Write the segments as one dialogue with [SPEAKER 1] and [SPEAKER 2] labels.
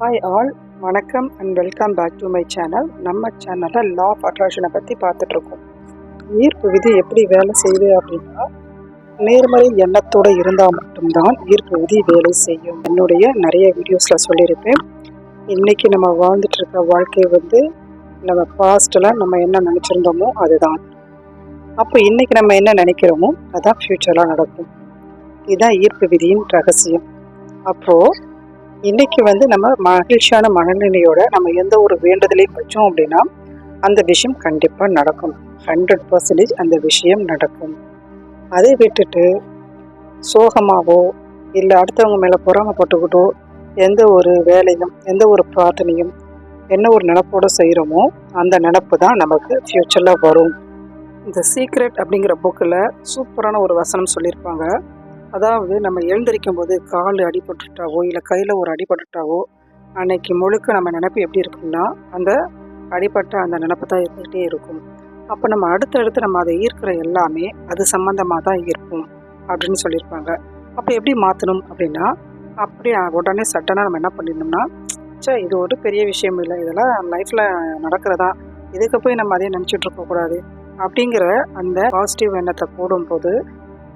[SPEAKER 1] Hi all வணக்கம் and welcome back to my channel நம்ம சேனலில் லா ஆஃப் அட்ராக்ஷனை பற்றி பார்த்துட்ருக்கோம் ஈர்ப்பு விதி எப்படி வேலை செய்யுது அப்படின்னா நேர்மறை எண்ணத்தோடு இருந்தால் மட்டும்தான் ஈர்ப்பு விதி வேலை செய்யும். என்னுடைய நிறைய வீடியோஸில் சொல்லியிருப்பேன். இன்றைக்கி நம்ம வாழ்ந்துட்டுருக்க வாழ்க்கை வந்து நம்ம பாஸ்ட்டில் நம்ம என்ன நினச்சிருந்தோமோ அதுதான். அப்போ இன்றைக்கி நம்ம என்ன நினைக்கிறோமோ அதுதான் ஃப்யூச்சரில் நடக்கும். இதுதான் ஈர்ப்பு விதியின் ரகசியம். அப்போது இன்னைக்கு வந்து நம்ம மகிழ்ச்சியான மனநிலையோட நம்ம எந்த ஒரு வேண்டுதலையும் வச்சோம் அப்படின்னா அந்த விஷயம் கண்டிப்பாக நடக்கும். ஹண்ட்ரட் பர்சன்டேஜ் அந்த விஷயம் நடக்கும். அதை விட்டுட்டு சோகமாகவோ இல்லை அடுத்தவங்க மேலே பொறாமப்பட்டுக்கிட்டோ எந்த ஒரு வேலையும் எந்த ஒரு பிரார்த்தனையும் என்ன ஒரு நினப்போடு செய்கிறோமோ அந்த நினப்பு தான் நமக்கு ஃப்யூச்சரில் வரும். இந்த சீக்ரெட் அப்படிங்கிற புக்கில் சூப்பரான ஒரு வசனம் சொல்லியிருப்பாங்க. அதாவது நம்ம எழுந்திருக்கும் போது கால் அடிபட்டுட்டாவோ இல்லை கையில் ஒரு அடிபட்டுட்டாவோ அன்னைக்கு முழுக்க நம்ம நினப்பு எப்படி இருக்கும்னா அந்த அடிபட்ட அந்த நினப்பு தான் இருந்துகிட்டே இருக்கும். அப்போ நம்ம அடுத்தடுத்து நம்ம அதை ஈர்க்கிற எல்லாமே அது சம்மந்தமாக தான் இருக்கும் அப்படின்னு சொல்லியிருப்பாங்க. அப்போ எப்படி மாற்றணும் அப்படின்னா அப்படி உடனே சட்டனாக நம்ம என்ன பண்ணிடணும்னா சே இது ஒரு பெரிய விஷயம் இல்லை இதெல்லாம் லைஃப்பில் நடக்கிறதா இதுக்கு போய் நம்ம அதே நினச்சிட்டு இருக்கக்கூடாது அப்படிங்கிற அந்த பாசிட்டிவ் எண்ணத்தை போடும்போது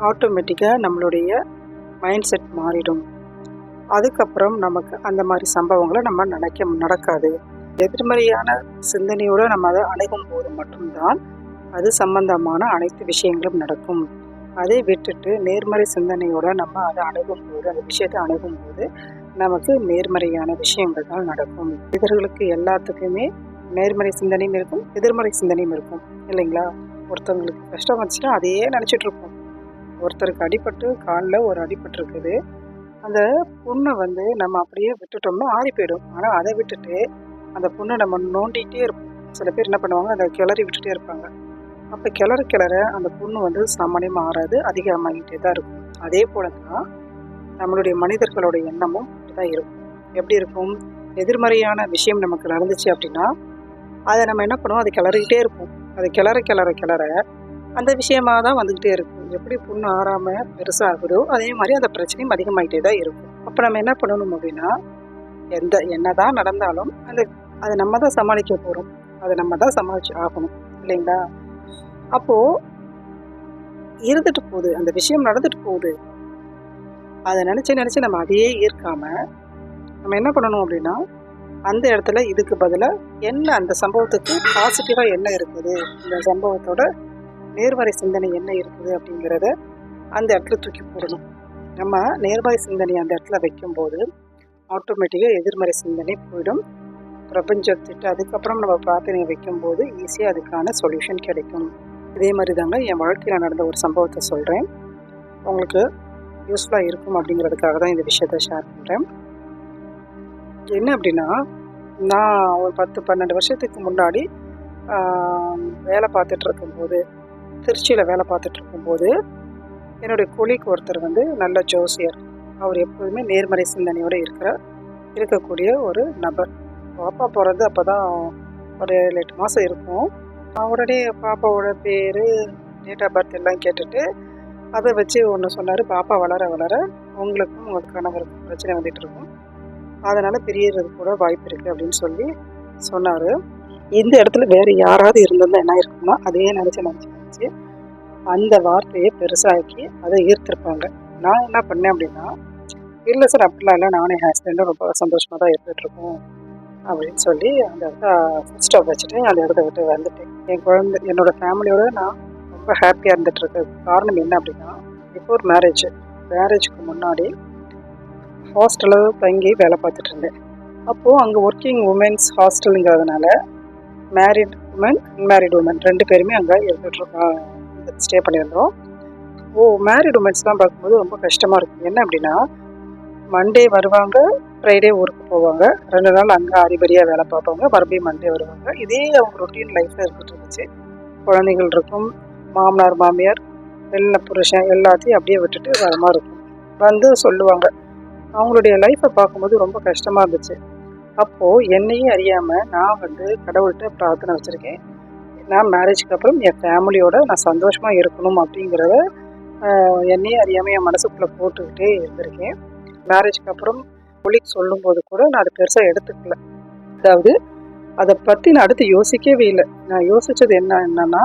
[SPEAKER 1] ஆட்டோமேட்டிக்காக நம்மளுடைய மைண்ட் செட் மாறிடும். அதுக்கப்புறம் நமக்கு அந்த மாதிரி சம்பவங்களை நம்ம நினைக்க நடக்காது. எதிர்மறையான சிந்தனையோடு நம்ம அதை அணுகும் போது மட்டும்தான் அது சம்பந்தமான அனைத்து விஷயங்களும் நடக்கும். அதை விட்டுட்டு நேர்மறை சிந்தனையோடு நம்ம அதை அணுகும் போது அந்த விஷயத்தை அணுகும் போது நமக்கு நேர்மறையான விஷயங்கள் தான் நடக்கும். இதர்களுக்கு எல்லாத்துக்குமே நேர்மறை சிந்தனையும் இருக்கும் எதிர்மறை சிந்தனையும் இருக்கும். இல்லைங்களா? ஒருத்தவங்களுக்கு கஷ்டம் வந்துச்சுன்னா அதையே நினச்சிட்ருப்போம் ஒருத்தருக்கு அடிபட்டு காலில் ஒரு அடிபட்டு இருக்குது அந்த புண்ணை வந்து நம்ம அப்படியே விட்டுட்டோம்னா ஆறி போயிடும். ஆனால் அதை விட்டுட்டு அந்த புண்ணை நம்ம நோண்டிகிட்டே இருப்போம். சில பேர் என்ன பண்ணுவாங்க அதை கிளறி விட்டுட்டே இருப்பாங்க. அப்போ கிளற கிளற அந்த புண்ணு வந்து சாமானியமாக ஆறாது அதிகமாகிட்டே தான் இருக்கும். அதே போல தான் நம்மளுடைய மனிதர்களோட எண்ணமும் தான் இருக்கும். எப்படி இருக்கும்? எதிர்மறையான விஷயம் நமக்கு நடந்துச்சு அப்படின்னா அதை நம்ம என்ன பண்ணுவோம்? அதை கிளறிக்கிட்டே இருப்போம். அது கிளற கிளற கிளற அந்த விஷயமாக தான் வந்துக்கிட்டே இருக்கும் எப்படி புண்ணு ஆறாமல் பெருசாகுதோ அதே மாதிரி அந்த பிரச்சனையும் அதிகமாகிட்டே தான் இருக்கும். அப்போ நம்ம என்ன பண்ணணும் அப்படின்னா எந்த என்ன தான் நடந்தாலும் அந்த அதை நம்ம தான் சமாளிக்க போகிறோம் அதை நம்ம தான் சமாளித்து ஆகணும். இல்லைங்களா? அப்போது இருந்துட்டு போகுது. அந்த விஷயம் நடந்துட்டு போகுது. அதை நினச்சி நினச்சி நம்ம அதையே ஈர்க்காம நம்ம என்ன பண்ணணும் அப்படின்னா அந்த இடத்துல இதுக்கு பதிலாக என்ன அந்த சம்பவத்துக்கு பாசிட்டிவாக என்ன இருக்குது? இந்த சம்பவத்தோட நேர்மறை சிந்தனை என்ன இருக்குது அப்படிங்கிறத அந்த இடத்துல தூக்கி போடணும். நம்ம நேர்மறை சிந்தனை அந்த இடத்துல வைக்கும்போது ஆட்டோமேட்டிக்காக எதிர்மறை சிந்தனை போயிடும். பிரபஞ்சத்திட்டு அதுக்கப்புறம் நம்ம பிரார்த்தனை வைக்கும்போது ஈஸியாக அதுக்கான சொல்யூஷன் கிடைக்கும். இதே மாதிரி தாங்க என் வாழ்க்கையில் நடந்த ஒரு சம்பவத்தை சொல்கிறேன் உங்களுக்கு யூஸ்ஃபுல்லாக இருக்கும் அப்படிங்கிறதுக்காக தான் இந்த விஷயத்தை ஷேர் பண்ணுறேன் என்ன அப்படின்னா நான் ஒரு பத்து பன்னெண்டு வருஷத்துக்கு முன்னாடி வேலை பார்த்துட்டு இருக்கும்போது திருச்சியில் வேலை பார்த்துட்டு இருக்கும்போது என்னுடைய கொலிக்கு ஒருத்தர் வந்து நல்ல ஜோசியர். அவர் எப்போதுமே நேர்மறை சிந்தனையோடு இருக்கிற இருக்கக்கூடிய ஒரு நபர். பாப்பா பிறந்து அப்போ தான் ஒரு ஏழு எட்டு மாதம் இருக்கும். உடனே பாப்பாவோட பேர் டேட் ஆஃப் பர்த் எல்லாம் கேட்டுட்டு அதை வச்சு ஒன்று சொன்னார். பாப்பா வளர வளர உங்களுக்கும் உங்கள் கணவருக்கும் பிரச்சனை வந்துட்டு இருக்கும். அதனால் பிரியறது கூட வாய்ப்பு இருக்குது அப்படின்னு சொல்லி சொன்னார். இந்த இடத்துல வேறு யாராவது இருந்திருந்தால் என்ன இருக்குன்னா அதையே நினச்சி நினச்சி வச்சு அந்த வார்த்தையை பெருசாக்கி அதை ஈர்த்திருப்பாங்க. நான் என்ன பண்ணேன் அப்படின்னா இல்லை சார் அப்படிலாம் இல்லை. நானும் என் ஹஸ்பண்டும் ரொம்ப சந்தோஷமாக தான் இருந்துகிட்ருக்கோம். அப்படின்னு சொல்லி அந்த இடத்த ஃபுட் ஸ்டாப் வச்சுட்டு அந்த இடத்த விட்டு வந்துட்டேன். என் குழந்தை என்னோடய ஃபேமிலியோட நான் ரொம்ப ஹாப்பியாக இருந்துகிட்ருக்கு காரணம் என்ன அப்படின்னா பிஃபோர் மேரேஜ் மேரேஜுக்கு முன்னாடி ஹாஸ்டலில் தங்கி வேலை பார்த்துட்டு இருந்தேன். அப்போது அங்கே ஒர்க்கிங் உமன்ஸ் ஹாஸ்டலுங்கிறதுனால மேரிட் உமன் அன்மேரிட் உமன் ரெண்டு பேருமே அங்கே இருந்துகிட்ருக்கோம் ஸ்டே பண்ணியிருந்தோம். ஓ மேரிட் உமன்ஸ்லாம் பார்க்கும்போது ரொம்ப கஷ்டமாக இருக்கும் என்ன அப்படின்னா மண்டே வருவாங்க ஃப்ரைடே ஊருக்கு போவாங்க. ரெண்டு நாள் அங்கே அரிபடியாக வேலை பார்ப்பாங்க. மறுபடியும் மண்டே வருவாங்க. இதே அவங்க ரொட்டீன் லைஃப்பில் இருந்துட்டு இருந்துச்சு. குழந்தைகள் இருக்கும் மாமனார் மாமியார் எல்லா புருஷன் எல்லாத்தையும் அப்படியே விட்டுட்டு வரமாக இருக்கும். வந்து சொல்லுவாங்க. அவங்களுடைய லைஃப்பை பார்க்கும்போது ரொம்ப கஷ்டமாக இருந்துச்சு. அப்போது என்னையும் அறியாமல் நான் வந்து கடவுள்கிட்ட பிரார்த்தனை வச்சுருக்கேன். நான் மேரேஜ்க்கு அப்புறம் என் ஃபேமிலியோட நான் சந்தோஷமாக இருக்கணும் அப்படிங்கிறத என்னையே அறியாமல் என் மனசுக்குள்ளே போட்டுக்கிட்டே இருந்திருக்கேன். மேரேஜ்க்கு அப்புறம் மொழிக்கு சொல்லும்போது கூட நான் அதை பெருசாக எடுத்துக்கல. அதாவது அதை பற்றி நான் அடுத்து யோசிக்கவே இல்லை. நான் யோசித்தது என்ன என்னன்னா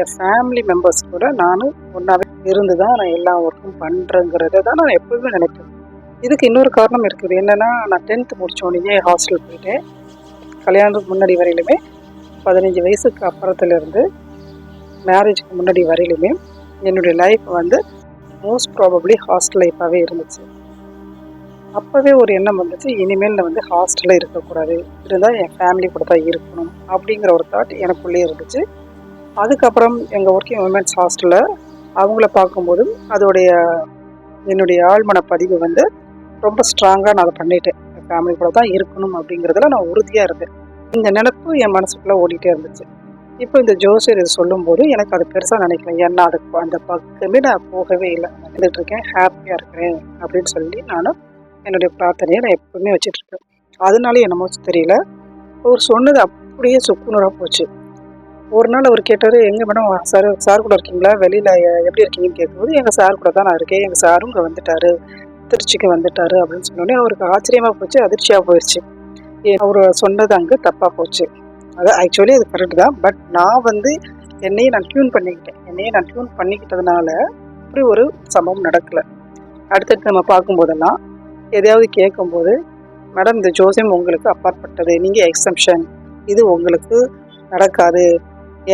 [SPEAKER 1] என் ஃபேமிலி மெம்பர்ஸ் கூட நானும் ஒன்றாவே இருந்து தான் நான் எல்லா ஒர்க்கும் பண்ணுறேங்கிறத தான் நான் எப்போவுமே நினைப்பேன். இதுக்கு இன்னொரு காரணம் இருக்குது. என்னென்னா நான் டென்த்து முடித்தோடனே ஹாஸ்டல் போயிட்டேன். கல்யாணத்துக்கு முன்னாடி வரையிலுமே பதினஞ்சு வயசுக்கு அப்புறத்துலேருந்து மேரேஜுக்கு முன்னாடி வரையிலுமே என்னுடைய லைஃப் வந்து மோஸ்ட் ப்ராபப்ளி ஹாஸ்டல் லைஃபாகவே இருந்துச்சு. அப்போவே ஒரு எண்ணம் வந்துச்சு இனிமேல் நான் வந்து ஹாஸ்டலில் இருக்கக்கூடாது. இருந்தால் என் ஃபேமிலி கூட தான் இருக்கணும் அப்படிங்கிற ஒரு தாட் எனக்குள்ளேயே இருந்துச்சு. அதுக்கப்புறம் எங்கள் ஒர்க்கிங் உமன்ஸ் ஹாஸ்டலில் அவங்கள பார்க்கும்போதும் அதோடைய என்னுடைய ஆழ்மன பதிவு வந்து ரொம்ப ஸ்ட்ராங்காக நான் அதை பண்ணிட்டேன். என் ஃபேமிலி கூட தான் இருக்கணும் அப்படிங்கிறதுல நான் உறுதியாக இருந்தேன். இந்த நினப்பு என் மனசுக்குள்ளே ஓடிட்டே இருந்துச்சு. இப்போ இந்த ஜோசியர் இது சொல்லும்போது எனக்கு அது பெருசாக நினைக்கல. ஏன்னா அதுக்கு அந்த பக்கமே நான் போகவே இல்லை. இருந்துட்டு இருக்கேன் ஹாப்பியாக இருக்கிறேன் அப்படின்னு சொல்லி நானும் என்னுடைய பிரார்த்தனையை நான் எப்பவுமே வச்சுட்ருக்கேன் அதனால என்னமோ தெரியல. அவர் சொன்னது அப்படியே சுக்குநூறாக போச்சு. ஒரு நாள் அவர் கேட்டார் எங்கே மேடம் சார் சார் கூட இருக்கீங்களா? வெளியில் எப்படி இருக்கீங்கன்னு கேட்கும்போது எங்கள் சார் கூட தான் நான் இருக்கேன். எங்கள் சாரும் இங்கே வந்துட்டாரு. திருச்சிக்கு வந்துட்டாரு அப்படின்னு சொன்னோடனே அவருக்கு ஆச்சரியமாக போச்சு அதிர்ச்சியாக போயிடுச்சு அவர் சொன்னது அங்கே தப்பாக போச்சு. அது ஆக்சுவலி அது கரெக்டு தான். பட் நான் வந்து என்னையே நான் டியூன் பண்ணிக்கிட்டேன். என்னையே நான் டியூன் பண்ணிக்கிட்டதுனால இப்படி ஒரு சம்பவம் நடக்கலை. அடுத்தடுத்து நம்ம பார்க்கும்போதெல்லாம் எதையாவது கேட்கும்போது மேடம் இந்த ஜோசியம் உங்களுக்கு அப்பாற்பட்டது. நீங்கள் எக்ஸம்ஷன் இது உங்களுக்கு நடக்காது.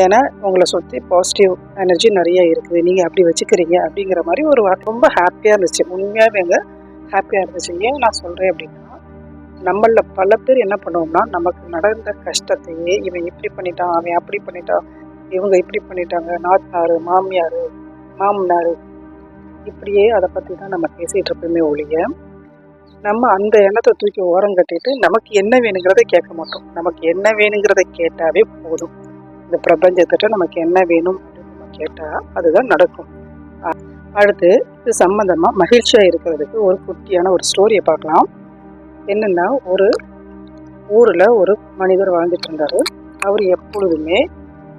[SPEAKER 1] ஏன்னா உங்களை சுற்றி பாசிட்டிவ் எனர்ஜி நிறைய இருக்குது. நீங்கள் அப்படி வச்சுக்கிறீங்க அப்படிங்கிற மாதிரி ஒரு ரொம்ப ஹாப்பியாக இருந்துச்சு. உண்மையாகவே எங்கள் ஹாப்பியாக இருந்துச்சு. ஏன் நான் சொல்கிறேன் அப்படின்னா நம்மளில் பல பேர் என்ன பண்ணுவோம்னா நமக்கு நடந்த கஷ்டத்தையே இவன் இப்படி பண்ணிட்டான் அவன் அப்படி பண்ணிட்டான் இவங்க இப்படி பண்ணிட்டாங்க நாத்தாரு மாமியார் மாமனார் இப்படியே அதை பற்றி தான் நம்ம பேசிகிட்டு இருப்போமே ஒழிய நம்ம அந்த எண்ணத்தை தூக்கி ஓரம் கட்டிட்டு நமக்கு என்ன வேணுங்கிறத கேட்க மாட்டோம். நமக்கு என்ன வேணுங்கிறத கேட்டாவே போதும். இந்த பிரபஞ்சத்திட்ட நமக்கு என்ன வேணும் அப்படின்னு நம்ம கேட்டால் அதுதான் நடக்கும். அடுத்து இது சம்மந்தமாக மகிழ்ச்சியாக இருக்கிறதுக்கு ஒரு குட்டியான ஒரு ஸ்டோரியை பார்க்கலாம். என்னென்னா ஒரு ஊரில் ஒரு மனிதர் வாழ்ந்துட்டு இருந்தார். அவர் எப்பொழுதுமே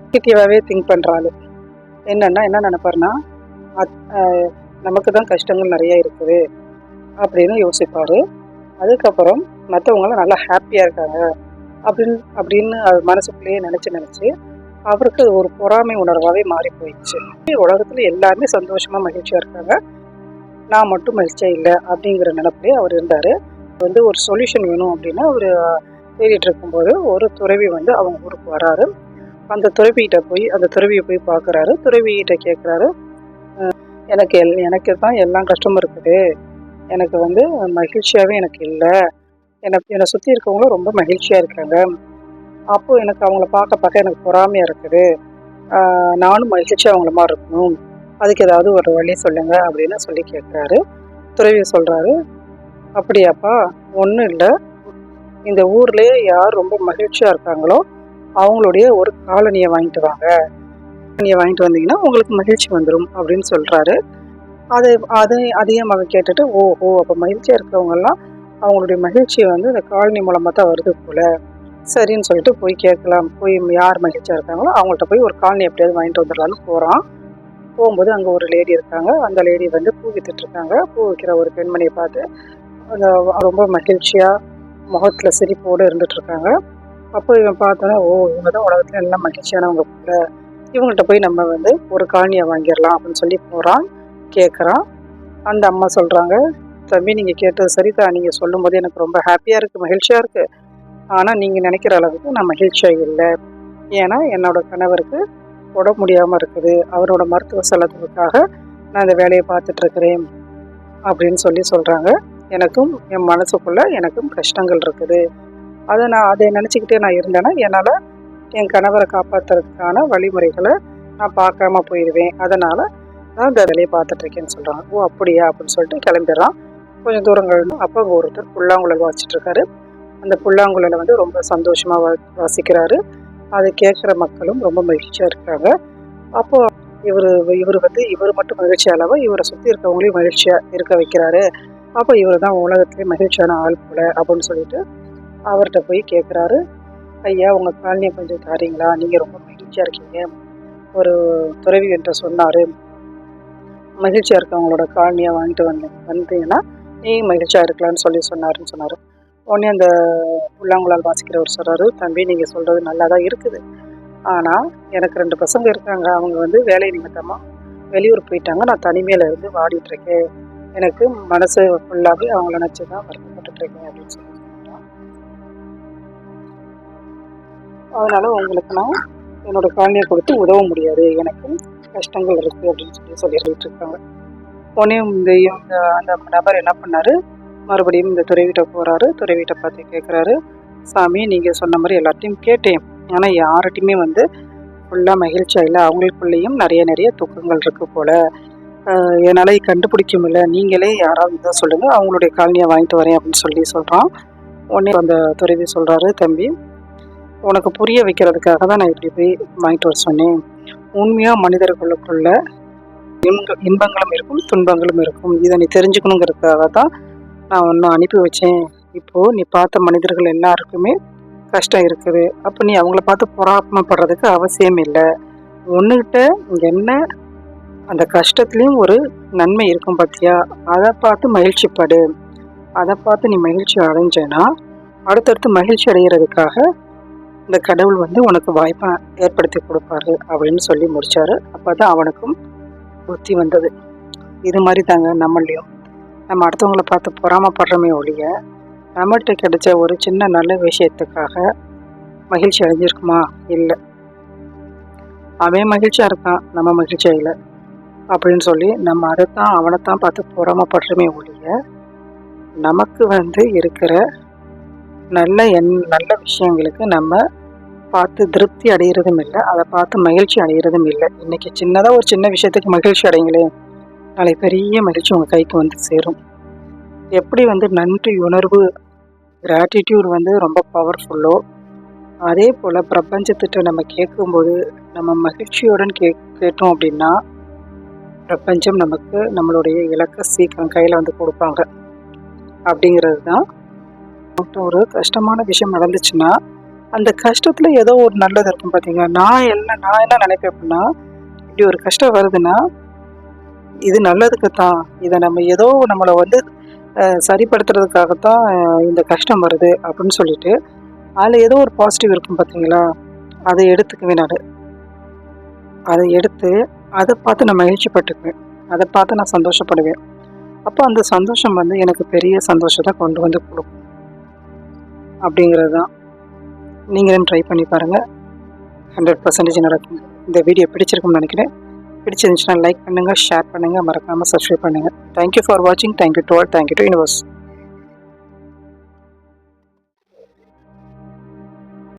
[SPEAKER 1] நெகட்டிவாகவே திங்க் பண்ணுறாரு என்னென்னா என்ன நினைப்பாருன்னா நமக்கு தான் கஷ்டங்கள் நிறைய இருக்குது அப்படின்னு யோசிப்பார். அதுக்கப்புறம் மற்றவங்களாம் நல்லா ஹாப்பியாக இருக்காங்க அப்படின்னு அப்படின்னு அது மனசுக்குள்ளேயே நினச்சி நினச்சி அவருக்கு அது ஒரு பொறாமை உணர்வாகவே மாறி போயிடுச்சு. உலகத்தில் எல்லாருமே சந்தோஷமாக மகிழ்ச்சியாக இருக்காங்க. நான் மட்டும் மகிழ்ச்சியாக இல்லை அப்படிங்கிற நினப்பிலே அவர் இருந்தார். வந்து ஒரு சொல்யூஷன் வேணும் அப்படின்னு அவர் தேடிட்டு இருக்கும்போது ஒரு துறவி வந்து அவங்க ஊருக்கு வராரு. அந்த துறவிகிட்ட போய் அந்த துறவியை போய் பார்க்குறாரு. துறவிகிட்ட கேட்குறாரு எனக்கு எல் எனக்கு தான் எல்லாம் கஷ்டமும் இருக்குது. எனக்கு வந்து மகிழ்ச்சியாகவே எனக்கு இல்லை. என்னை என்னை சுற்றி இருக்கவங்களும் ரொம்ப மகிழ்ச்சியாக இருக்காங்க. அப்போ எனக்கு அவங்கள பார்க்க பார்க்க எனக்கு பொறாமையாக இருக்குது. நானும் மகிழ்ச்சியாக அவங்கள மாதிரி இருக்கணும். அதுக்கு ஏதாவது ஒரு வழி சொல்லுங்க அப்படின்னு சொல்லி கேட்குறாரு. துறவி சொல்கிறாரு அப்படியாப்பா ஒன்றும் இல்லை. இந்த ஊர்லேயே யார் ரொம்ப மகிழ்ச்சியாக இருக்காங்களோ அவங்களுடைய ஒரு காலனியை வாங்கிட்டு வாங்க. காலனியை வாங்கிட்டு வந்தீங்கன்னா உங்களுக்கு மகிழ்ச்சி வந்துடும் அப்படின்னு சொல்கிறாரு அது அதை அதையும் அவன் கேட்டுட்டு ஓஹோ அப்போ மகிழ்ச்சியாக இருக்கிறவங்கெல்லாம் அவங்களுடைய மகிழ்ச்சியை வந்து இந்த காலனி மூலமாக தான் வருது போல். சரின்னு சொல்லிட்டு போய் கேட்கலாம். போய் யார் மகிழ்ச்சியாக இருக்காங்களோ அவங்கள்ட்ட போய் ஒரு காலனி எப்படியாவது வாங்கிட்டு வந்துடலான்னு போகிறான் போகும்போது அங்கே ஒரு லேடி இருக்காங்க. அந்த லேடி வந்து பூ வித்துட்ருக்காங்க பூ விற்கிற ஒரு பெண்மணியை பார்த்து அந்த ரொம்ப மகிழ்ச்சியாக முகத்தில் சிரிப்போடு இருந்துகிட்ருக்காங்க அப்போ இவன் பார்த்தோன்னே ஓ இவங்க தான் உலகத்தில் எல்லாம் மகிழ்ச்சியானவங்க கூட இவங்கள்ட்ட போய் நம்ம வந்து ஒரு காலனியை வாங்கிடலாம் அப்படின்னு சொல்லி போகிறான் கேட்குறான் அந்த அம்மா சொல்கிறாங்க தம்பி நீங்கள் கேட்டது சரிதான். நீங்கள் சொல்லும்போது எனக்கு ரொம்ப ஹாப்பியாக இருக்குது மகிழ்ச்சியாக இருக்குது ஆனால் நீங்கள் நினைக்கிற அளவுக்கு நான் மகிழ்ச்சியாக இல்லை. ஏன்னா என்னோடய கணவருக்கு உடம்பு முடியாமல் இருக்குது. அவரோட மருத்துவ செலவுக்காக நான் இந்த வேலையை பார்த்துட்ருக்குறேன் அப்படின்னு சொல்லி சொல்கிறாங்க எனக்கும் என் மனசுக்குள்ளே எனக்கும் கஷ்டங்கள் இருக்குது. அதை நான் அதை நினச்சிக்கிட்டே நான் இருந்தேன்னா என்னால் என் கணவரை காப்பாற்றுறதுக்கான வழிமுறைகளை நான் பார்க்காம போயிடுவேன் அதனால் நான் இந்த வேலையை பார்த்துட்ருக்கேன்னு சொல்கிறாங்க ஓ அப்படியா? அப்படின்னு சொல்லிட்டு கிளம்பிடுறான். கொஞ்சம் தூரம் கழிந்து அப்போ ஒருத்தர் புல்லாங்குழல் வாசிச்சுட்டு அந்த புல்லாங்குழலை வந்து ரொம்ப சந்தோஷமாக வா வாசிக்கிறாரு. அதை கேட்குற மக்களும் ரொம்ப மகிழ்ச்சியாக இருக்காங்க. அப்போ இவர் இவர் வந்து இவர் மட்டும் மகிழ்ச்சி அளவு இவரை சுற்றி இருக்கவங்களையும் மகிழ்ச்சியாக இருக்க வைக்கிறாரு. அப்போ இவர் தான் உலகத்திலே மகிழ்ச்சியான ஆள் போல அப்படின்னு சொல்லிட்டு அவர்கிட்ட போய் கேட்குறாரு. ஐயா உங்கள் காலனியை கொஞ்சம் தாரீங்களா? நீங்கள் ரொம்ப மகிழ்ச்சியாக இருக்கீங்க. ஒரு துறவி என்று சொன்னார். மகிழ்ச்சியாக இருக்கவங்களோட காலனியை வாங்கிட்டு வந்தேன் வந்தீங்கன்னா நீ மகிழ்ச்சியாக இருக்கலாம்னு சொல்லி சொன்னாருன்னு சொன்னார். உடனே அந்த புல்லாங்குழல் வாசிக்கிறவர் சொல்கிறாரு தம்பி நீங்கள் சொல்கிறது நல்லா தான் இருக்குது. ஆனால் எனக்கு ரெண்டு பசங்க இருக்காங்க. அவங்க வந்து வேலை நிமித்தமாக வெளியூர் போயிட்டாங்க. நான் தனிமையில் இருந்து வாடிட்டுருக்கேன். எனக்கு மனசு ஃபுல்லாகவே அவங்கள நினச்சி தான் வருத்தப்பட்டுருக்கேன் அப்படின்னு சொல்லி அதனால் உங்களுக்கு நான் என்னோட குழந்தைய கொடுத்து உதவ முடியாது. எனக்கு கஷ்டங்கள் இருக்குது அப்படின்னு சொல்லி சொல்லிட்டு இருக்காங்க உடனே இந்த அந்த நபர் என்ன பண்ணார்? மறுபடியும் இந்த துறைவிட்ட போகிறாரு துறைவிட்ட பார்த்து கேட்குறாரு சாமி நீங்கள் சொன்ன மாதிரி எல்லாத்தையும் கேட்டேன். ஆனால் யார்கிட்டையுமே வந்து ஃபுல்லாக மகிழ்ச்சியாக இல்லை அவங்களுக்குள்ளேயும் நிறைய நிறைய துக்கங்கள் இருக்குது போல். என்னால் கண்டுபிடிக்க முடியல. நீங்களே யாராவது இதாக சொல்லுங்கள் அவங்களுடைய காலனியை வாங்கிட்டு வரேன் அப்படின்னு சொல்லி சொல்கிறான் உடனே அந்த துறவி சொல்கிறாரு தம்பி உனக்கு புரிய வைக்கிறதுக்காக தான் நான் இப்படி போய் வாங்கிட்டு வர சொன்னேன். உண்மையாக மனிதர்களுக்குள்ள இன்ப- இன்பங்களும் இருக்கும் துன்பங்களும் இருக்கும். இதை நீ தெரிஞ்சுக்கணுங்கிறதுக்காக தான் நான் ஒன்று அனுப்பி வச்சேன். இப்போது நீ பார்த்த மனிதர்கள் எல்லாருக்குமே கஷ்டம் இருக்குது. அப்போ நீ அவங்கள பார்த்து பொறாமப்படுறதுக்கு அவசியம் இல்லை. ஒன்றுகிட்ட என்ன? அந்த கஷ்டத்துலேயும் ஒரு நன்மை இருக்கும் பார்த்தியா அதை பார்த்து மகிழ்ச்சிப்படு அதை பார்த்து நீ மகிழ்ச்சி அடைஞ்சேன்னா அடுத்தடுத்து மகிழ்ச்சி அடைகிறதுக்காக இந்த கடவுள் வந்து உனக்கு வாய்ப்பை ஏற்படுத்தி கொடுப்பாரு அப்படின்னு சொல்லி முடித்தாரு அப்போ தான் அவனுக்கும் புத்தி வந்தது. இது மாதிரி தாங்க நம்மளையும். நம்ம அடுத்தவங்களை பார்த்து பொறாமப்படுறோமே ஒழிய நம்மகிட்ட கிடைச்ச ஒரு சின்ன நல்ல விஷயத்துக்காக மகிழ்ச்சி அடைஞ்சிருக்குமா? இல்லை. அவன் மகிழ்ச்சியாக இருக்கான் நம்ம மகிழ்ச்சியாக இல்லை. அப்படின்னு சொல்லி நம்ம அதைத்தான் அவனைத்தான் பார்த்து பொறாமப்படுறோமே ஒழிய நமக்கு வந்து இருக்கிற நல்ல எண் நல்ல விஷயங்களுக்கு நம்ம பார்த்து திருப்தி அடைகிறதும் இல்லை அதை பார்த்து மகிழ்ச்சி அடைகிறதும் இல்லை. இன்றைக்கி சின்னதாக ஒரு சின்ன விஷயத்துக்கு மகிழ்ச்சி அடைங்களேன் நாளை பெரிய மகிழ்ச்சி உங்கள் கைக்கு வந்து சேரும். எப்படி வந்து நன்றி உணர்வு கிராட்டிடியூட் வந்து ரொம்ப பவர்ஃபுல்லோ அதே போல் பிரபஞ்சத்திட்ட நம்ம கேட்கும்போது நம்ம மகிழ்ச்சியுடன் கே கேட்டோம் அப்படின்னா பிரபஞ்சம் நமக்கு நம்மளுடைய இலக்கை சீக்கிரம் கையில் வந்து கொடுப்பாங்க. அப்படிங்கிறது தான் ஒரு கஷ்டமான விஷயம் நடந்துச்சுன்னா அந்த கஷ்டத்தில் ஏதோ ஒரு நல்லது இருக்கும் பார்த்தீங்களா நான் என்ன நான் என்ன நினைப்பேன் அப்படின்னா இப்படி ஒரு கஷ்டம் வருதுன்னா இது நல்லதுக்கு தான் இதை நம்ம ஏதோ நம்மளை வந்து சரிப்படுத்துறதுக்காகத்தான் இந்த கஷ்டம் வருது அப்படின்னு சொல்லிட்டு அதில் ஏதோ ஒரு பாசிட்டிவ் இருக்கும் பார்த்தீங்களா அதை எடுத்துக்குவேன் நான். அதை எடுத்து அதை பார்த்து நான் மகிழ்ச்சி பட்டுக்குவேன். அதை பார்த்து நான் சந்தோஷப்படுவேன். அப்போ அந்த சந்தோஷம் வந்து எனக்கு பெரிய சந்தோஷத்தை கொண்டு வந்து கொடுக்கும். அப்படிங்கிறது தான் நீங்களும் ட்ரை பண்ணி பாருங்கள் ஹண்ட்ரட் பர்சன்டேஜ் நடக்கும். இந்த வீடியோ பிடிச்சிருக்கும்னு நினைக்கிறேன். பிடிச்சிருந்துச்சுன்னா லைக் பண்ணுங்கள் ஷேர் பண்ணுங்கள் மறக்காமல் சப்ஸ்கிரைப் பண்ணுங்கள் தேங்க்யூ ஃபார் வாட்சிங் thank you to all thank you to universe